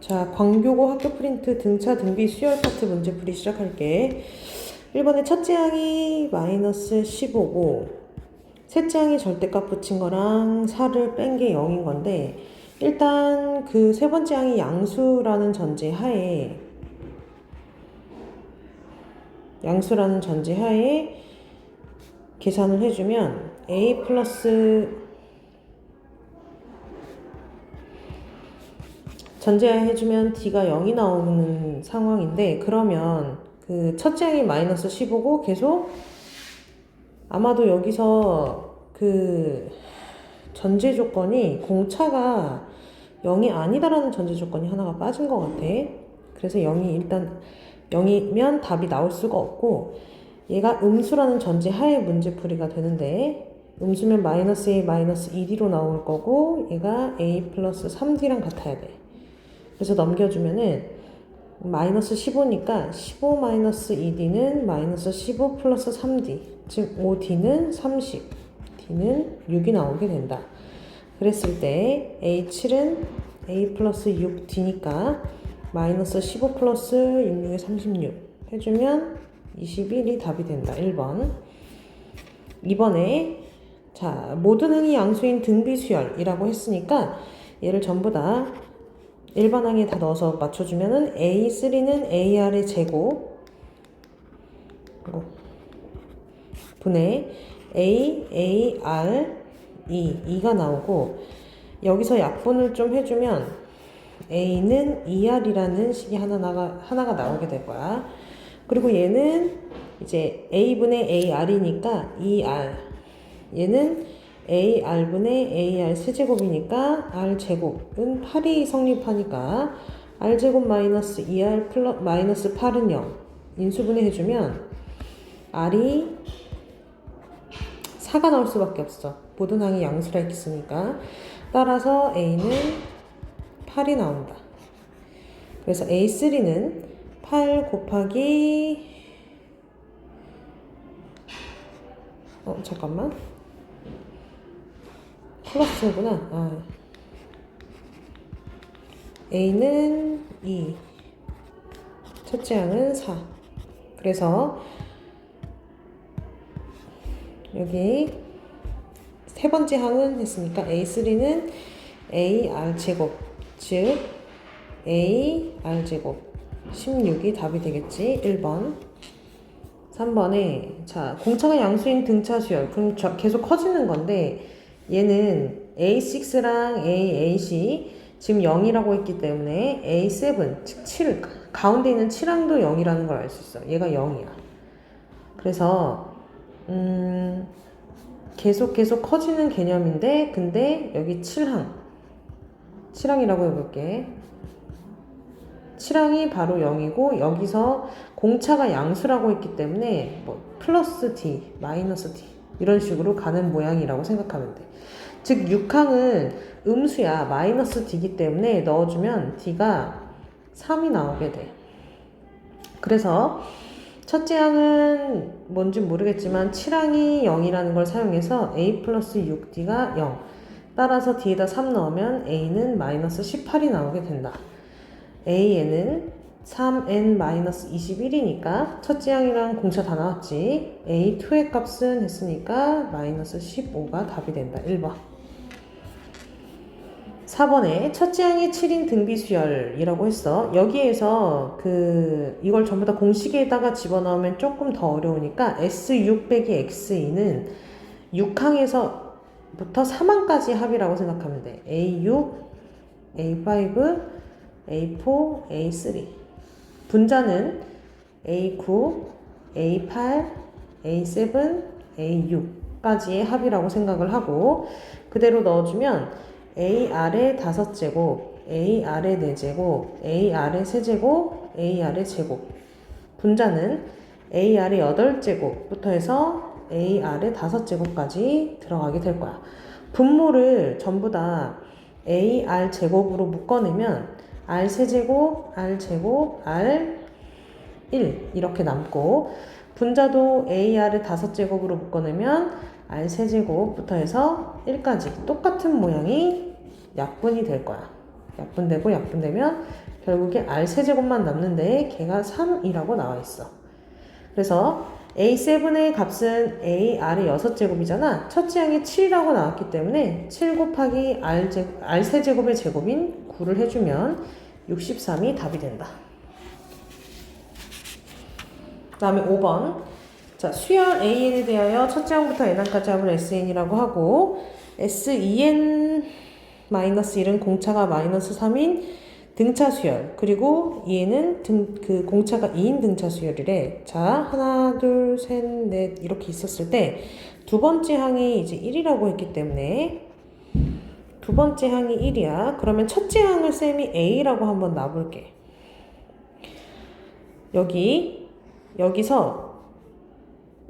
자, 광교고 학교 프린트 등차 등비 수열 파트 문제풀이 시작할게. 1번에 첫째 항이 마이너스 15고, 셋째 항이 절대값 붙인 거랑 4를 뺀 게 0인 건데, 일단 그 세 번째 항이 양수라는 전제 하에, 양수라는 전제 하에 계산을 해주면 a 플러스 전제하에 해주면 d가 0이 나오는 상황인데 그러면 그 첫째 항이 마이너스 15고 계속 아마도 여기서 그 전제 조건이 공차가 0이 아니다라는 전제 조건이 하나가 빠진 것 같아. 그래서 0이 일단 0이면 답이 나올 수가 없고 얘가 음수라는 전제 하에 문제풀이가 되는데 음수면 마이너스 a 마이너스 2d로 나올 거고 얘가 a 플러스 3d랑 같아야 돼. 그래서 넘겨주면은 마이너스 15니까 15 마이너스 2d는 마이너스 15 플러스 3d 즉 5d는 30 d는 6이 나오게 된다. 그랬을 때 a7은 a 플러스 6d니까 마이너스 15 플러스 66에 36 해주면 21이 답이 된다. 1번 2번에 자 모든 항이 양수인 등비수열이라고 했으니까 얘를 전부 다 일반 항에 다 넣어서 맞춰주면은 A3는 AR의 제곱 분의 A, AR, E, 2가 나오고 여기서 약분을 좀 해주면 A는 ER이라는 식이 하나가, 하나가 나오게 될 거야. 그리고 얘는 이제 A분의 AR이니까 ER. 얘는 AR분의 AR 세제곱이니까 R제곱은 8이 성립하니까 R제곱 마이너스 2R 플러, 마이너스 8은 0. 인수분해 해주면 R이 4가 나올 수밖에 없어. 모든 항이 양수라 있으니까. 따라서 A는 8이 나온다. 그래서 A3는 8 곱하기 어 잠깐만 플러스구나. 아. A는 2 첫째 항은 4 그래서 여기 세 번째 항은 했으니까 A3는 AR 제곱 즉 AR 제곱. 16이 답이 되겠지. 1번. 3번에 자 공차가 양수인 등차 수열. 그럼 저- 계속 커지는 건데 얘는 A6랑 A8이 지금 0이라고 했기 때문에 A7 즉 7 가운데 있는 7항도 0이라는 걸 알 수 있어. 얘가 0이야. 그래서 음 계속 계속 커지는 개념인데 근데 여기 7항 7항이라고 해볼게. 7항이 바로 0이고 여기서 공차가 양수라고 했기 때문에 뭐 플러스 d, 마이너스 d 이런 식으로 가는 모양이라고 생각하면 돼. 즉 6항은 음수야 마이너스 d이기 때문에 넣어주면 d가 3이 나오게 돼. 그래서 첫째 항은 뭔지 모르겠지만 7항이 0이라는 걸 사용해서 a 플러스 6d가 0. 따라서 d에다 3 넣으면 a는 마이너스 18이 나오게 된다. a에는 3n-21이니까 첫째 항이랑 공차 다 나왔지. a2의 값은 했으니까 마이너스 15가 답이 된다. 1번. 4번에 첫째 항이 7인 등비수열이라고 했어. 여기에서 그 이걸 전부 다 공식에다가 집어넣으면 조금 더 어려우니까 S6 빼기 X2는 6항에서 부터 3항까지 합이라고 생각하면 돼. A6, A5, A4, A3. 분자는 A9, A8, A7, A6까지의 합이라고 생각을 하고 그대로 넣어주면 AR의 다섯 제곱, AR의 네 제곱, AR의 세 제곱, AR의 제곱. 분자는 AR의 여덟 제곱부터 해서 AR의 다섯 제곱까지 들어가게 될 거야. 분모를 전부 다 AR 제곱으로 묶어내면 R 세제곱, R 제곱, R 1 이렇게 남고 분자도 AR의 다섯 제곱으로 묶어내면 R 세제곱부터 해서 1까지 똑같은 모양이 약분이 될 거야. 약분되고 약분되면 결국에 R 세제곱만 남는데 걔가 3이라고 나와 있어. 그래서 A7의 값은 AR의 6제곱이잖아. 첫째 항이 7이라고 나왔기 때문에 7 곱하기 R, 제, R 세제곱의 제곱인 9를 해주면 63이 답이 된다. 그 다음에 5번. 자, 수열 AN에 대하여 첫째 항부터 n항까지 합을 SN이라고 하고 SEN 마이너스 1은 공차가 마이너스 3인 등차 수열 그리고 얘는 등, 그 공차가 2인 등차 수열이래 자 하나 둘 셋 넷 이렇게 있었을 때 두 번째 항이 이제 1이라고 했기 때문에 두 번째 항이 1이야 그러면 첫째 항을 쌤이 A라고 한번 놔볼게 여기 여기서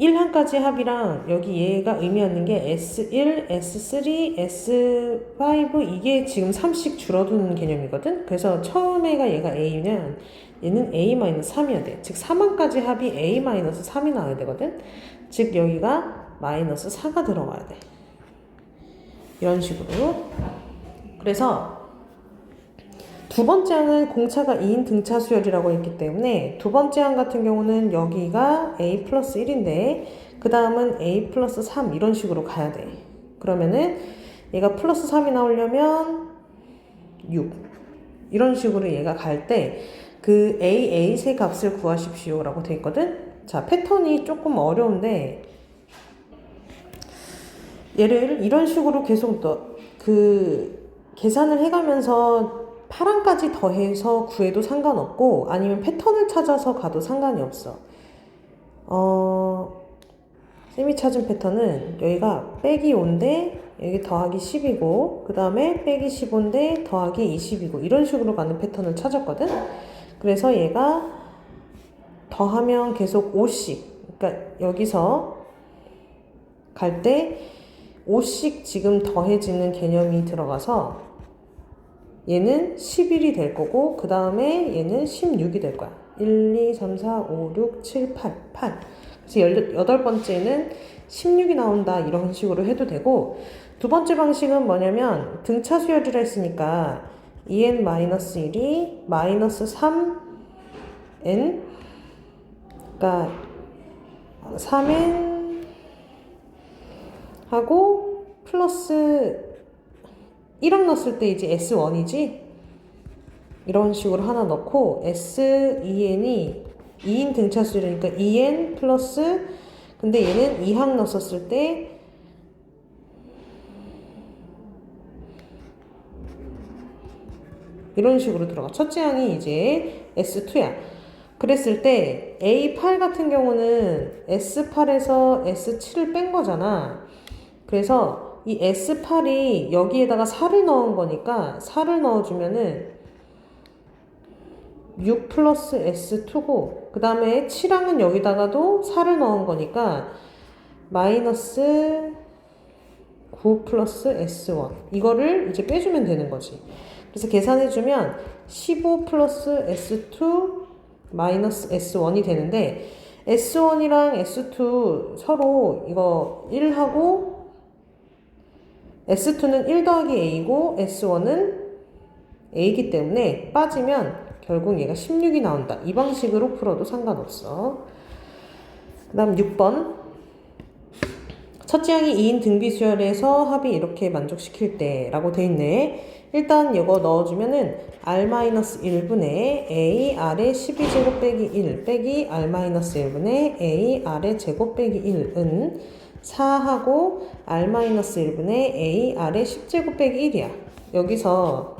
1항까지 합이랑 여기 얘가 의미하는 게 S1, S3, S5 이게 지금 3씩 줄어드는 개념이거든. 그래서 처음에가 얘가 A면 얘는 A-3이어야 돼. 즉 3항까지 합이 A-3이 나와야 되거든. 즉 여기가 마이너스 4가 들어가야 돼. 이런 식으로. 그래서 두 번째 항은 공차가 2인 등차 수열이라고 했기 때문에 두 번째 항 같은 경우는 여기가 a 플러스 1인데 그 다음은 a 플러스 3 이런 식으로 가야 돼. 그러면은 얘가 플러스 3이 나오려면 6 이런 식으로 얘가 갈 때 그 a, a 세 값을 구하십시오 라고 돼 있거든. 자 패턴이 조금 어려운데 얘를 이런 식으로 계속 너, 그 계산을 해가면서 8항까지 더해서 구해도 상관없고 아니면 패턴을 찾아서 가도 상관이 없어. 어, 쌤이 찾은 패턴은 여기가 빼기 5인데 여기 더하기 10이고 그 다음에 빼기 15인데 더하기 20이고 이런 식으로 가는 패턴을 찾았거든. 그래서 얘가 더하면 계속 5씩 그러니까 여기서 갈때 5씩 지금 더해지는 개념이 들어가서 얘는 11이 될 거고 그 다음에 얘는 16이 될 거야. 1, 2, 3, 4, 5, 6, 7, 8, 8. 그래서 여덟 번째는 16이 나온다 이런 식으로 해도 되고 두 번째 방식은 뭐냐면 등차 수열이라 했으니까 2n-1이 마이너스 3n 그러니까 3n 하고 플러스 1항 넣었을 때 이제 S1이지? 이런 식으로 하나 넣고 S2n이 2인 등차수열이니까 2n 플러스 근데 얘는 2항 넣었을 때 이런 식으로 들어가. 첫째 항이 이제 S2야. 그랬을 때 A8 같은 경우는 S8에서 S7을 뺀 거잖아. 그래서 이 S8이 여기에다가 4를 넣은 거니까 4를 넣어주면은 6 플러스 S2고 그 다음에 7항은 여기다가도 4를 넣은 거니까 마이너스 9 플러스 S1 이거를 이제 빼주면 되는 거지. 그래서 계산해주면 15 플러스 S2 마이너스 S1이 되는데 S1이랑 S2 서로 이거 1하고 S2는 1 더하기 A고 S1은 A이기 때문에 빠지면 결국 얘가 16이 나온다. 이 방식으로 풀어도 상관없어. 그 다음 6번. 첫째 항이 2인 등비 수열에서 합이 이렇게 만족시킬 때 라고 돼 있네. 일단 이거 넣어주면은 R-1분의 A R의 12제곱 빼기 1 빼기 R-1분의 A R의 제곱 빼기 1은 4하고 R-1분의 A R의 10제곱 빼기 1이야. 여기서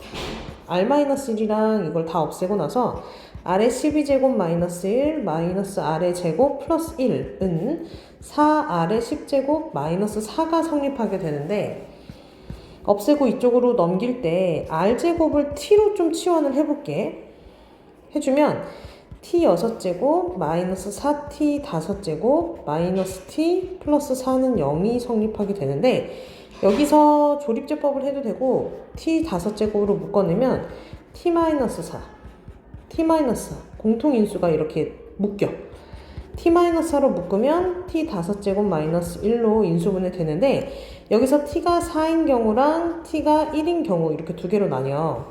R-1이랑 이걸 다 없애고 나서 R의 12제곱 마이너스 1 마이너스 R의 제곱 플러스 1은 4R의 10제곱 마이너스 4가 성립하게 되는데 없애고 이쪽으로 넘길 때 R제곱을 T로 좀 치환을 해볼게. 해주면 T 6제곱 마이너스 4T 5제곱 마이너스 T 플러스 4는 0이 성립하게 되는데 여기서 조립제법을 해도 되고 t 다섯 제곱으로 묶어내면 t 마이너스 4, t 마이너스 4 공통인수가 이렇게 묶여. t 마이너스 4로 묶으면 t 다섯 제곱 마이너스 1로 인수분해 되는데 여기서 t가 4인 경우랑 t가 1인 경우 이렇게 두 개로 나뉘어.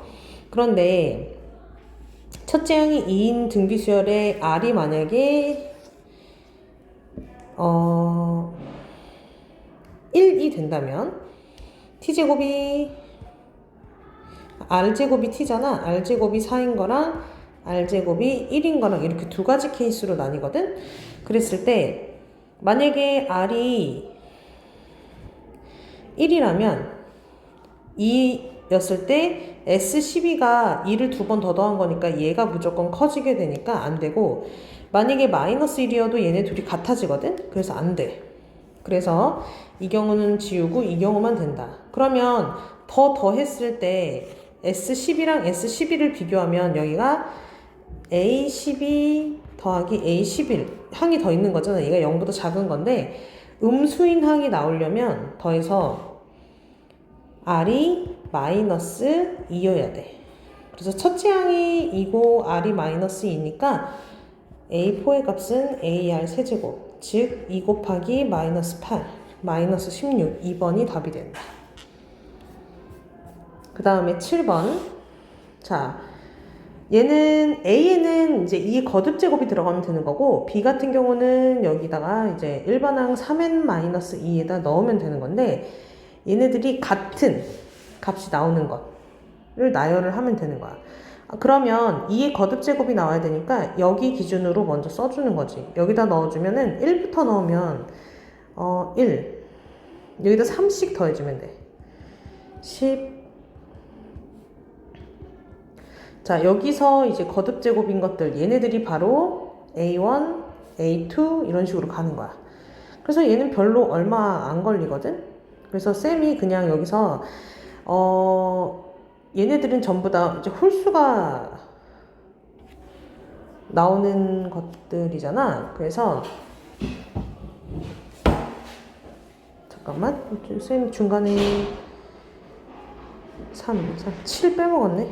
그런데 첫째 항이 2인 등비 수열의 R이 만약에 어 1이 된다면 t제곱이 r제곱이 t잖아. r제곱이 4인 거랑 r제곱이 1인 거랑 이렇게 두 가지 케이스로 나뉘거든. 그랬을 때 만약에 r이 1이라면 2 였을 때 S12가 2를 두 번 더 더한 거니까 얘가 무조건 커지게 되니까 안 되고 만약에 마이너스 1이어도 얘네 둘이 같아지거든? 그래서 안 돼. 그래서 이 경우는 지우고 이 경우만 된다. 그러면 더 더했을 때 S12랑 S11을 비교하면 여기가 A12 더하기 A11 항이 더 있는 거잖아. 얘가 0보다 작은 건데 음수인 항이 나오려면 더해서 R이 마이너스 2여야 돼. 그래서 첫째 항이 2고 R이 마이너스 2니까 A4의 값은 AR 세제곱, 즉 2 곱하기 마이너스 8, 마이너스 16, 2번이 답이 된다. 그 다음에 7번. 자, 얘는 A에는 이제 2의 거듭 제곱이 들어가면 되는 거고, B 같은 경우는 여기다가 이제 일반항 3n 마이너스 2에다 넣으면 되는 건데, 얘네들이 같은 값이 나오는 것을 나열을 하면 되는 거야. 아, 그러면 2의 거듭 제곱이 나와야 되니까 여기 기준으로 먼저 써주는 거지. 여기다 넣어주면은 1부터 넣으면 어 1. 여기다 3씩 더해주면 돼. 10. 자, 여기서 이제 거듭 제곱인 것들, 얘네들이 바로 A1, A2 이런 식으로 가는 거야. 그래서 얘는 별로 얼마 안 걸리거든? 그래서 쌤이 그냥 여기서, 어, 얘네들은 전부 다 이제 홀수가 나오는 것들이잖아. 그래서, 잠깐만. 쌤 중간에 3, 3, 7 빼먹었네.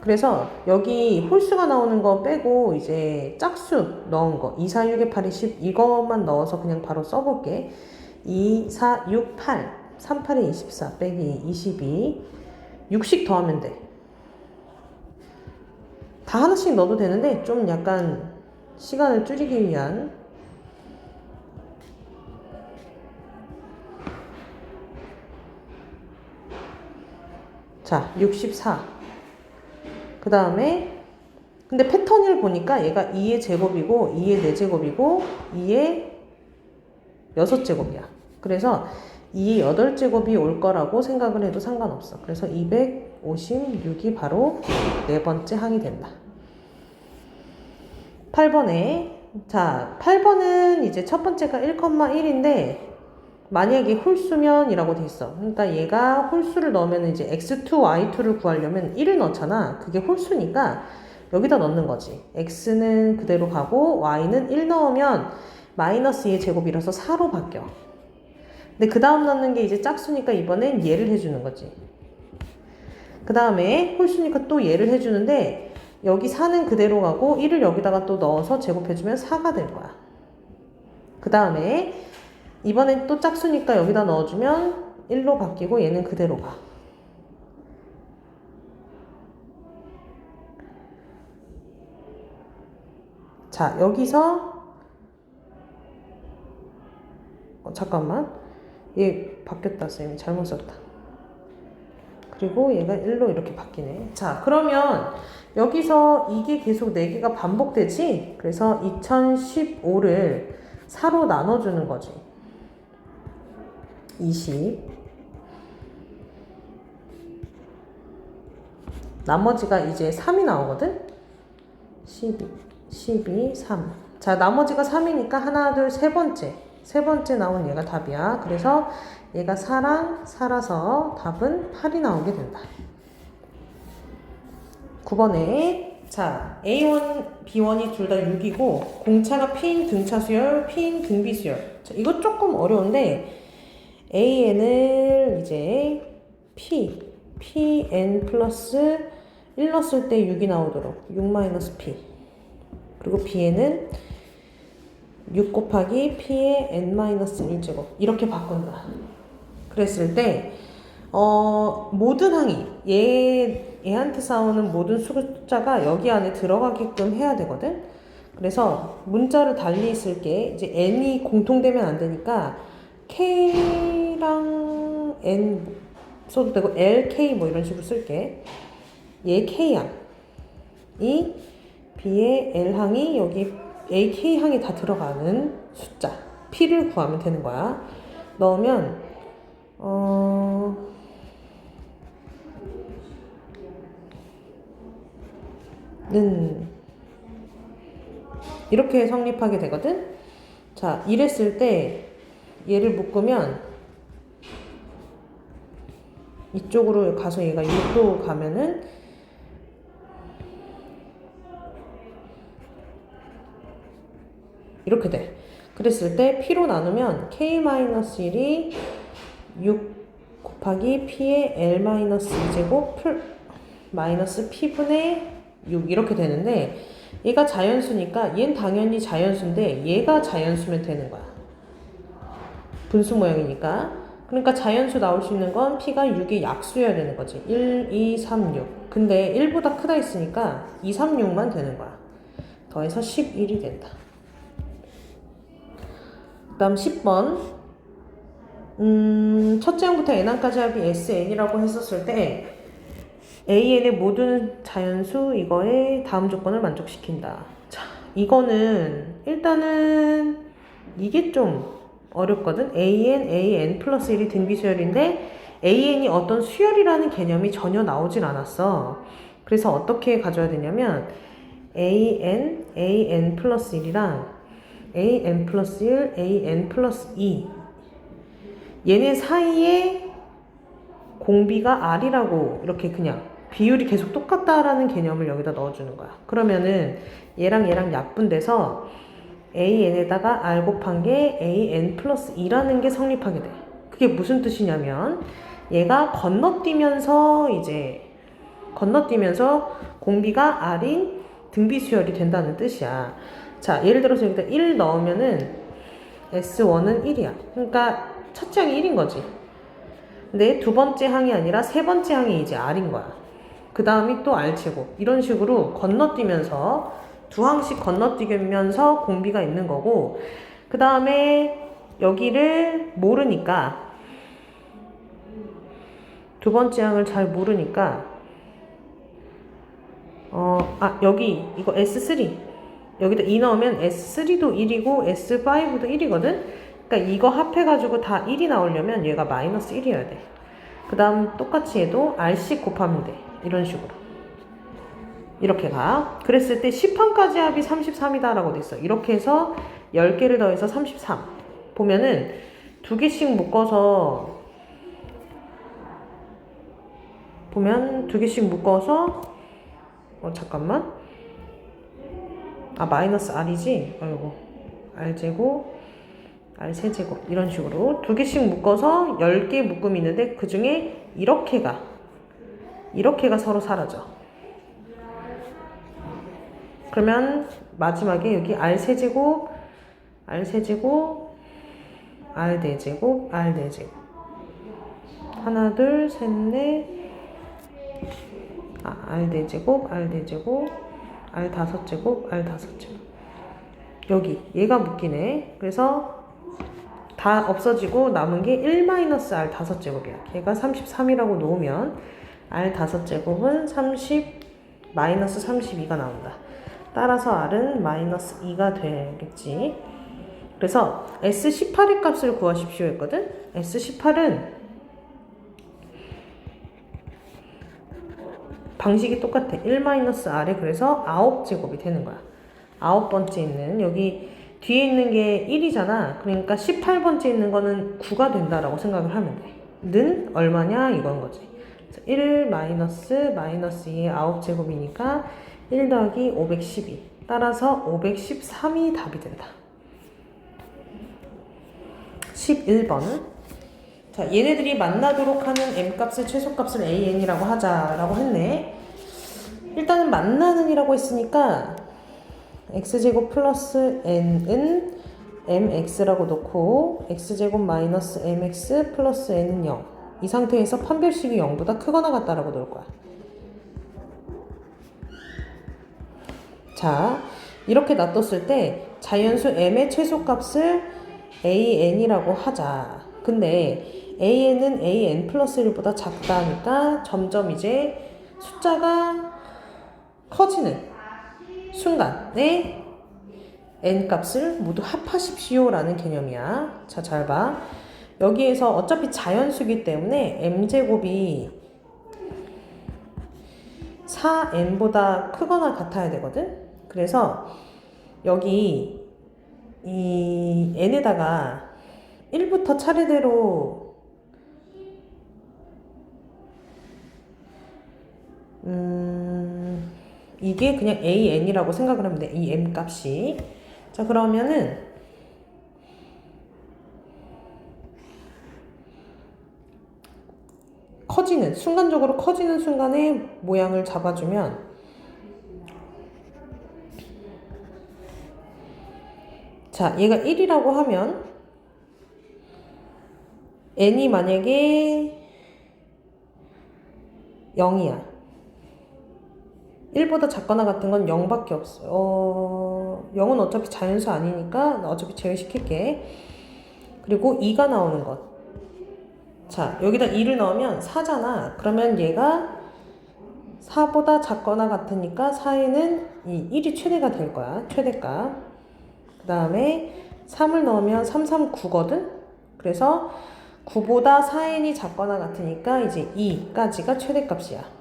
그래서 여기 홀수가 나오는 거 빼고 이제 짝수 넣은 거 2, 4, 6에 8에 10 이것만 넣어서 그냥 바로 써볼게 2, 4, 6, 8 3, 8에 24 빼기 22 6씩 더하면 돼. 다 하나씩 넣어도 되는데 좀 약간 시간을 줄이기 위한. 자, 64. 그 다음에, 근데 패턴을 보니까 얘가 2의 제곱이고, 2의 4제곱이고, 2의 6제곱이야. 그래서 2의 8제곱이 올 거라고 생각을 해도 상관없어. 그래서 256이 바로 네 번째 항이 된다. 8번에, 자, 8번은 이제 첫 번째가 1,1인데, 만약에 홀수면이라고 돼 있어. 그러니까 얘가 홀수를 넣으면 이제 x2, y2를 구하려면 1을 넣잖아. 그게 홀수니까 여기다 넣는 거지. x는 그대로 가고 y는 1 넣으면 마이너스 2의 제곱이라서 4로 바뀌어. 근데 그 다음 넣는 게 이제 짝수니까 이번엔 얘를 해주는 거지. 그 다음에 홀수니까 또 얘를 해주는데 여기 4는 그대로 가고 1을 여기다가 또 넣어서 제곱해주면 4가 될 거야. 그 다음에 이번엔 또 짝수니까 여기다 넣어주면 1로 바뀌고 얘는 그대로 가. 자, 여기서 잠깐만. 얘 바뀌었다, 쌤이. 잘못 썼다. 그리고 얘가 1로 이렇게 바뀌네. 자, 그러면 여기서 이게 계속 4개가 반복되지? 그래서 2015를 4로 나눠주는 거지. 20 나머지가 이제 3이 나오거든 12 12 3 자, 나머지가 3이니까 하나, 둘, 세 번째 세 번째 나온 얘가 답이야. 그래서 얘가 4랑 4라서 답은 8이 나오게 된다. 9번에 자, A1, B1이 둘 다 6이고 공차가 P인 등차 수열, P인 등비 수열. 자, 이거 조금 어려운데 AN을 이제 P, PN 플러스 1 넣었을 때 6이 나오도록 6 마이너스 P. 그리고 B에는 6 곱하기 P의 N 마이너스 1제곱 이렇게 바꾼다 그랬을 때 어, 모든 항이 얘 얘한테 싸우는 모든 숫자가 여기 안에 들어가게끔 해야 되거든. 그래서 문자를 달리 쓸게 이제 n이 공통되면 안 되니까 k랑 n 써도 되고 l, k 뭐 이런 식으로 쓸게. 얘 k 항, 이 b의 l 항이 여기 a, k 항이 다 들어가는 숫자 p를 구하면 되는 거야. 넣으면 어. 는 이렇게 성립하게 되거든. 자, 이랬을 때 얘를 묶으면 이쪽으로 가서 얘가 이쪽도 가면은 이렇게 돼. 그랬을 때 P로 나누면 K-1이 6 곱하기 P의 L-2제곱 풀 마이너스 P분의 6 이렇게 되는데 얘가 자연수니까 얘는 당연히 자연수인데 얘가 자연수면 되는 거야. 분수 모양이니까. 그러니까 자연수 나올 수 있는 건 P가 6의 약수여야 되는 거지. 1, 2, 3, 6. 근데 1보다 크다 했으니까 2, 3, 6만 되는 거야. 더해서 11이 된다. 그 다음 10번. 음, 첫째 항부터 n항까지 합이 SN이라고 했었을 때 AN의 모든 자연수 이거의 다음 조건을 만족시킨다. 자, 이거는 일단은 이게 좀 어렵거든. AN, AN 플러스 1이 등비수열인데 AN이 어떤 수열이라는 개념이 전혀 나오진 않았어. 그래서 어떻게 가져야 되냐면 AN, AN 플러스 1이랑 AN 플러스 1, AN 플러스 2 얘네 사이에 공비가 R이라고 이렇게 그냥 비율이 계속 똑같다라는 개념을 여기다 넣어주는 거야. 그러면은 얘랑 얘랑 약분돼서 AN에다가 R 곱한 게 AN 플러스 2라는 게 성립하게 돼. 그게 무슨 뜻이냐면 얘가 건너뛰면서 이제 건너뛰면서 공비가 R인 등비 수열이 된다는 뜻이야. 자, 예를 들어서 여기다 1 넣으면은 S1은 1이야. 그러니까 첫째 항이 1인 거지. 근데 두 번째 항이 아니라 세 번째 항이 이제 R인 거야. 그 다음이 또 R제곱. 이런 식으로 건너뛰면서 두 항씩 건너뛰면서 공비가 있는 거고, 그 다음에 여기를 모르니까, 두 번째 항을 잘 모르니까, 어, 아, 여기, 이거 S3. 여기다 2 넣으면 S3도 1이고 S5도 1이거든? 그러니까 이거 합해가지고 다 1이 나오려면 얘가 마이너스 1이어야 돼. 그 다음 똑같이 해도 R씩 곱하면 돼. 이런 식으로. 이렇게 가. 그랬을 때 10항까지 합이 33이다 라고 돼 있어. 이렇게 해서 10개를 더해서 33. 보면은 두 개씩 묶어서 보면 두 개씩 묶어서 어 잠깐만 아 마이너스 r이지? 아이고 r제곱 r 세제곱 이런 식으로 두 개씩 묶어서 10개 묶음이 있는데 그 중에 이렇게가 이렇게가 서로 사라져. 그러면 마지막에 여기 r 세제곱 r 세제곱 r 네제곱 r 네제곱. 하나 둘셋넷. 아, r 네제곱 r 네제곱 r 다섯 제곱 r 다섯 제곱. 여기 얘가 묶이네. 그래서 다 없어지고 남은 게 1-r 다섯 제곱이야. 걔가 33이라고 놓으면 r 다섯 제곱은 30 마이너스 32가 나온다. 따라서 r은 마이너스 2가 되겠지. 그래서 S18의 값을 구하십시오 했거든? S18은 방식이 똑같아. 1-r에 그래서 9제곱이 되는 거야. 아홉 번째 있는 여기 뒤에 있는 게 1이잖아. 그러니까 18번째 있는 거는 9가 된다라고 생각을 하면 돼. 는 얼마냐 이건 거지. 그래서 1 마이너스 마이너스 2의 9제곱이니까 1 더하기 512. 따라서 513이 답이 된다. 11번. 자, 얘네들이 만나도록 하는 m값의 최소값을 an이라고 하자라고 했네. 일단은 만나는이라고 했으니까 x제곱 플러스 n은 mx라고 놓고 x제곱 마이너스 mx 플러스 n은 0 이 상태에서 판별식이 0보다 크거나 같다라고 넣을 거야. 자, 이렇게 놔뒀을 때 자연수 m의 최소값을 an이라고 하자. 근데 an은 an 플러스 1보다 작다니까 점점 이제 숫자가 커지는 순간에 n 값을 모두 합하십시오라는 개념이야. 자, 잘 봐. 여기에서 어차피 자연수기 때문에 m제곱이 4n보다 크거나 같아야 되거든? 그래서 여기 이 n에다가 1부터 차례대로 음 이게 그냥 an이라고 생각을 하면 돼. 이 m 값이. 자, 그러면은 커지는 순간적으로 커지는 순간에 모양을 잡아주면 자 얘가 1이라고 하면 n이 만약에 0이야 1보다 작거나 같은 건 0밖에 없어 어, 0은 어차피 자연수 아니니까 나 어차피 제외시킬게 그리고 2가 나오는 것 자, 여기다 2를 넣으면 4잖아. 그러면 얘가 4보다 작거나 같으니까 4에는 이 1이 최대가 될 거야. 최대값. 그 다음에 3을 넣으면 3, 3, 9거든? 그래서 9보다 4n이 작거나 같으니까 이제 2까지가 최대값이야.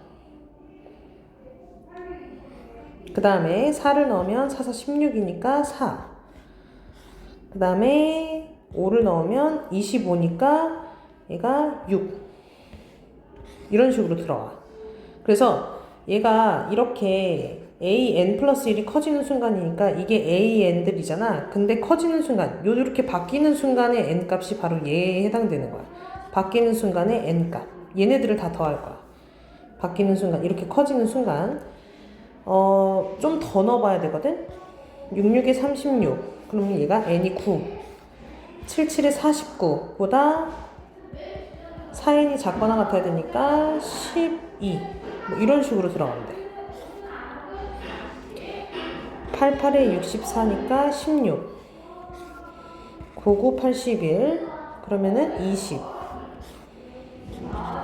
그 다음에 4를 넣으면 4, 4, 16이니까 4. 그 다음에 5를 넣으면 25니까 얘가 6 이런 식으로 들어와. 그래서 얘가 이렇게 an 플러스 1이 커지는 순간이니까 이게 an들이잖아. 근데 커지는 순간 요렇게 바뀌는 순간에 n 값이 바로 얘에 해당되는 거야. 바뀌는 순간에 n 값. 얘네들을 다 더할 거야. 바뀌는 순간 이렇게 커지는 순간 어 좀 더 넣어봐야 되거든 66에 36 그러면 얘가 n이 9 77에 49보다 4n이 작거나 같아야 되니까 12. 뭐 이런 식으로 돼. 88에 64니까 16. 99, 81. 그러면은 20.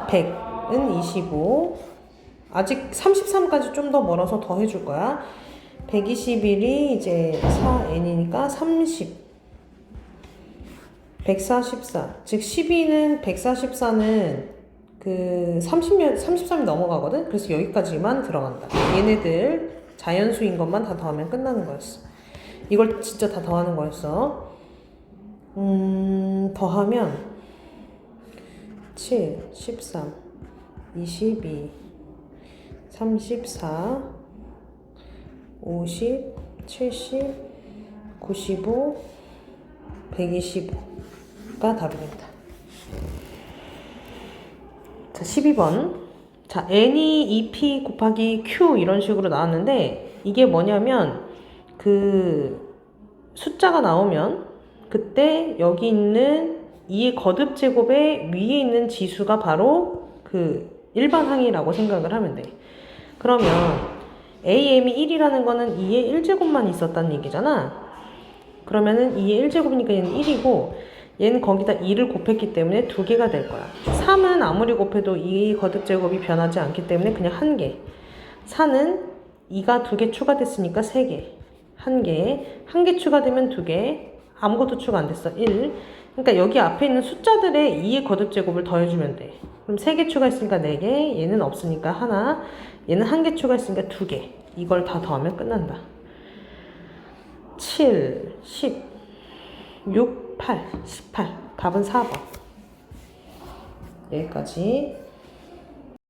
100은 25. 아직 33까지 좀 더 멀어서 더 해줄 거야. 121이 이제 4n이니까 30. 144. 즉 12는 144는 그 30년 33이 넘어가거든. 그래서 여기까지만 들어간다. 얘네들 자연수인 것만 다 더하면 끝나는 거였어. 이걸 진짜 다 더하는 거였어. 음, 더하면 7, 13, 22, 34, 50, 70, 95, 125. 가 답이 됩니다. 자, 12번. 자, n이 2p 곱하기 q 이런 식으로 나왔는데 이게 뭐냐면 그 숫자가 나오면 그때 여기 있는 2의 거듭 제곱에 위에 있는 지수가 바로 그 일반 항이라고 생각을 하면 돼. 그러면 am이 1이라는 거는 2의 1제곱만 있었다는 얘기잖아. 그러면은 2의 1제곱이니까 얘는 1이고 얘는 거기다 2를 곱했기 때문에 두 개가 될 거야. 3은 아무리 곱해도 2 거듭 제곱이 변하지 않기 때문에 그냥 한 개. 4는 2가 두 개 추가됐으니까 세 개. 한 개. 한 개 추가되면 두 개. 아무것도 추가 안 됐어. 1. 그러니까 여기 앞에 있는 숫자들의 2의 거듭 제곱을 더해주면 돼. 그럼 세개 추가했으니까 네 개. 얘는 없으니까 하나. 얘는 한개 추가했으니까 두 개. 이걸 다 더하면 끝난다. 7, 10, 6, 8, 18. 답은 4번. 여기까지.